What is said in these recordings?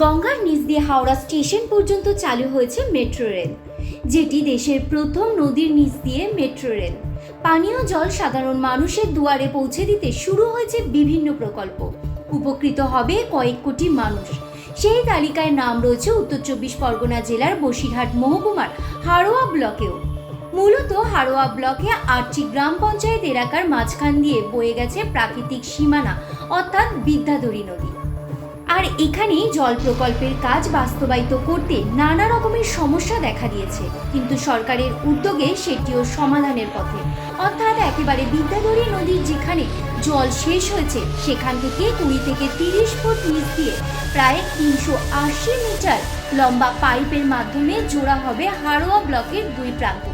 গঙ্গার নিচ দিয়ে হাওড়া স্টেশন পর্যন্ত চালু হয়েছে মেট্রো রেল, যেটি দেশের প্রথম নদীর নিচ দিয়ে মেট্রো রেল। পানীয় জল সাধারণ মানুষের দুয়ারে পৌঁছে দিতে শুরু হয়েছে বিভিন্ন প্রকল্প। উপকৃত হবে কয়েক কোটি মানুষ। সেই তালিকায় নাম রয়েছে উত্তর চব্বিশ পরগনা জেলার বসিরহাট মহকুমার হাড়োয়া ব্লকেও। মূলত হাড়োয়া ব্লকে আটটি গ্রাম পঞ্চায়েত এলাকার মাঝখান দিয়ে বয়ে গেছে প্রাকৃতিক সীমানা, অর্থাৎ বিদ্যাধরী নদী। আর এখানেই জল প্রকল্পের কাজ বাস্তবায়িত করতে নানা রকমের সমস্যা দেখা দিয়েছে। কিন্তু সরকারের উদ্যোগে সেটিও সমাধানের পথে। অর্থাৎ একেবারে বিদ্যাধরী নদীর যেখানে জল শেষ হয়েছে, সেখান থেকে কুড়ি থেকে তিরিশ ফুট নিচ দিয়ে প্রায় তিনশো আশি মিটার লম্বা পাইপের মাধ্যমে জোড়া হবে হাড়োয়া ব্লকের দুই প্রান্ত।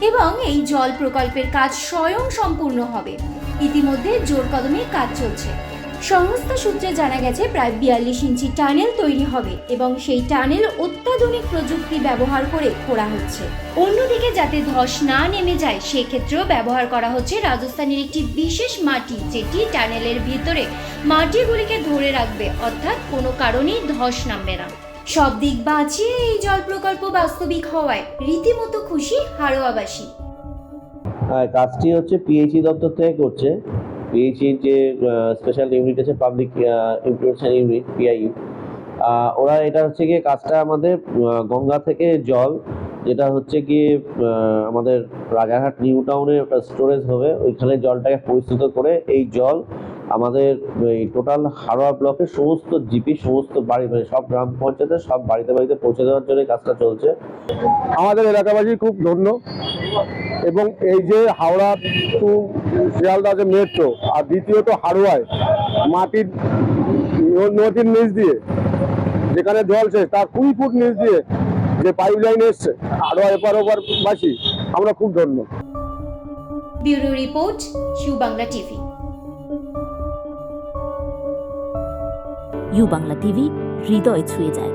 এবং এই জল প্রকল্পের কাজ স্বয়ং সম্পূর্ণ হবে। ইতিমধ্যে জোর কদমে কাজ চলছে। সংস্থা সূত্রে জানা গেছে, প্রায় বিয়াল্লিশ ইঞ্চি টানেল তৈরি হবে এবং সেই টানেল অত্যাধুনিক প্রযুক্তি ব্যবহার করে করা হচ্ছে। অন্যদিকে যাতে ধস না নেমে যায়, সেক্ষেত্রেও ব্যবহার করা হচ্ছে রাজস্থানের একটি বিশেষ মাটি, যেটি টানেলের ভিতরে মাটিগুলিকে ধরে রাখবে, অর্থাৎ কোনো কারণেই ধস নামবে না। সব দিক বাঁচিয়ে এই জল প্রকল্প বাস্তবিক হওয়ায় রীতিমতো খুশি হাড়োয়াবাসী। হ্যাঁ কাজটি হচ্ছে পিএইচই দপ্তর থেকে করছে। পিএইচই যে স্পেশাল ইউনিট আছে পাবলিক ইমপ্লিমেন্টেশন ইউনিট পিআইইউ ওরা এটা হচ্ছে গিয়ে কাজটা আমাদের গঙ্গা থেকে জল যেটা হচ্ছে আহ, আমাদের রাজারহাট নিউ টাউনে ওটা স্টোরেজ হবে। ওইখানে জলটাকে পরিস্রুত করে এই জল আমাদের এই টোটাল হাড়োয়া ব্লকের সমস্ত জিপি সমস্ত বাড়ি মানে সব গ্রাম পঞ্চায়েতের সব বাড়িতে বাড়িতে পৌঁছে দেওয়ার জন্য কাজটা চলছে। আমাদের এলাকাবাসী খুব ধন্য। এবং এই যে হাওড়া টু শিয়ালদা যে মেট্রো আর দ্বিতীয়ত হাড়োয়ায় মাটির নদীর নিচ দিয়ে যেখানে জল শেষ তার কুড়ি ফুট নিচ দিয়ে যে পাইপ লাইন এসছে হাড়োয়া এপার ওপার বাসি আমরা খুব ধন্য। Bureau report শিউ Bangla TV. U Bangla TV হৃদয় ছুঁয়ে যায়।